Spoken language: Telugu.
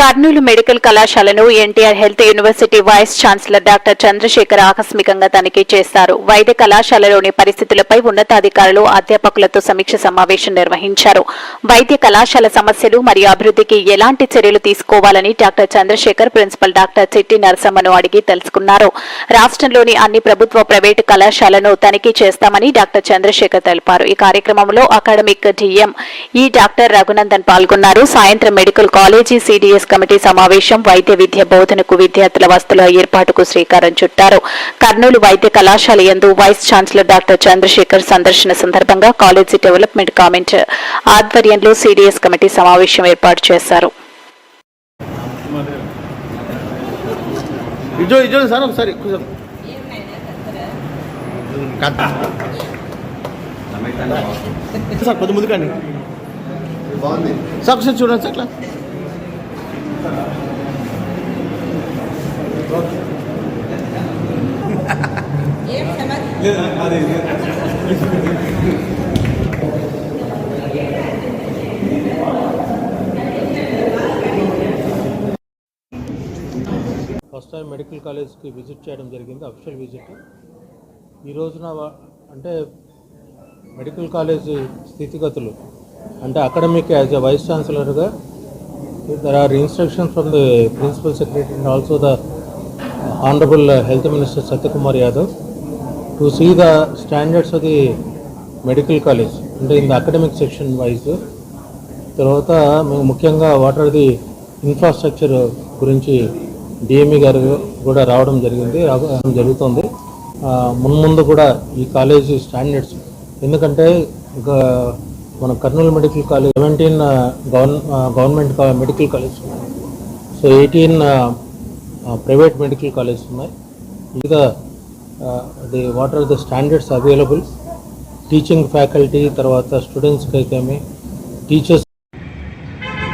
కర్నూలు మెడికల్ కళాశాలను NTR health university vice chancellor doctor Chandrasekhar ఆకస్మికంగా తనిఖీ చేశారు. వైద్య కళాశాలలోని పరిస్థితులపై ఉన్నతాధికారులు అధ్యాపకులతో సమీక్ష సమావేశం నిర్వహించారు. వైద్య కళాశాల సమస్యలు మరియు అభివృద్ధికి ఎలాంటి చర్యలు తీసుకోవాలని డాక్టర్ చంద్రశేఖర్ ప్రిన్సిపల్ డాక్టర్ చిట్టి నరసమ్మను అడిగి తెలుసుకున్నారు. రాష్ట్రంలోని అన్ని ప్రభుత్వ ప్రైవేటు కళాశాలను తనిఖీ చేస్తామని డాక్టర్ చంద్రశేఖర్ తెలిపారు. ఈ కార్యక్రమంలో academic DM E doctor Raghunandan పాల్గొన్నారు. సాయంత్రం మెడికల్ కాలేజీ సిడిఎస్ కమిటీ సమావేశం వైద్య విద్య బోధనకు విద్యార్థుల వసతుల ఏర్పాటుకు శ్రీకారం చుట్టారు. కర్నూలు వైద్య కళాశాల యందు వైస్ ఛాన్సలర్ డాక్టర్ చంద్రశేఖర్ సందర్శన సందర్భంగా కాలేజీ డెవలప్మెంట్ కామెంట్ ఆధ్వర్యంలో సిడిఎస్ కమిటీ సమావేశం ఏర్పాటు చేశారు. సార్ కొంచెం సార్ కొద్ది బాగుంది సార్ ఒకసారి చూడండి సార్ ఫస్ట్ టైం మెడికల్ కాలేజ్కి విజిట్ చేయడం జరిగింది అఫిషియల్ విజిట్. ఈ రోజున అంటే మెడికల్ కాలేజ్ స్థితిగతులు అంటే academic as a vice ఛాన్సలర్గా there are instructions from the principal secretary and also the honourable health minister Satyakumar Yadav to see the standards of the medical college అంటే in the academic section wise తర్వాత మేము ముఖ్యంగా వాట్ ఆర్ ది ఇన్ఫ్రాస్ట్రక్చర్ గురించి డిఎంఈ గారు కూడా రావడం జరిగింది రావడం జరుగుతుంది. మున్ముందు కూడా ఈ కాలేజీ స్టాండర్డ్స్ ఎందుకంటే మన Kurnool medical college seventeen govern government medical college ఉన్నాయి. So eighteen private medical college ఉన్నాయి. ఇక the what are the standards available teaching faculty తర్వాత స్టూడెంట్స్కి అయితేమి టీచర్స్